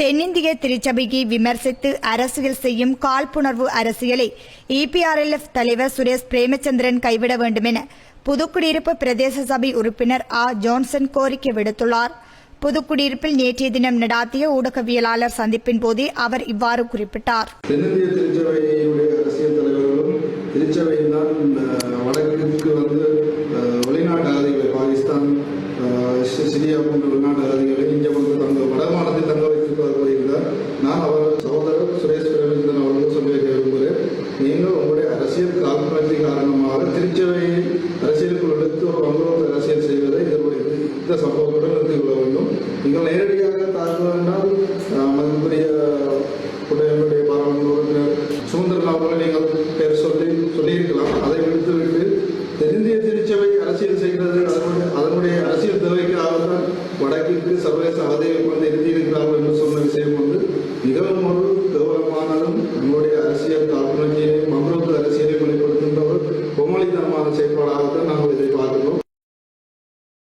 தென்னிந்திய திருச்சபைக்கு விமர்சித்து அரசியல் செய்யும் காழ்ப்புணர்வு அரசியலை இபிஆர்எல்எஃப் தலைவர் சுரேஷ் பிரேமச்சந்திரன் கைவிட வேண்டும் என புதுக்குடியிருப்பு பிரதேச சபை உறுப்பினர் ஆ. ஜான்சன் கோரிக்கை விடுத்துள்ளார். புதுக்குடியிருப்பில் நேற்றைய தினம் நடாத்திய ஊடகவியலாளர் சந்திப்பின் போதே அவர் இவ்வாறு குறிப்பிட்டார். நீங்கள் அரசியல் காழ்ப்புணர்ச்சி காரணமாக திருச்சபையை அரசியலுக்குள் எடுத்து ஒரு வங்குரோத அரசியல் செய்வதை இதனுடைய இந்த சம்பவத்துடன் நிறுத்திக் கொள்ள வேண்டும். நீங்கள் நேரடியாக தாக்க தாக்குவதால் மதிப்புரிய உடையவருடைய பாராளுமன்ற உறுப்பினர் சுதந்திரன் அவர்களை நீங்கள் பெயர் சொல்லி சொல்லியிருக்கலாம். அதை விடுத்துவிட்டு தென்னிந்திய திருச்சபை அரசியல் செய்கிறது அதனுடைய அதனுடைய அரசியல் தேவைக்காகத்தான் வடக்கிற்கு சர்வதேச அவதையை கொண்டு எழுதியிருக்கிறார்கள் 他们接过了，等他们接过了。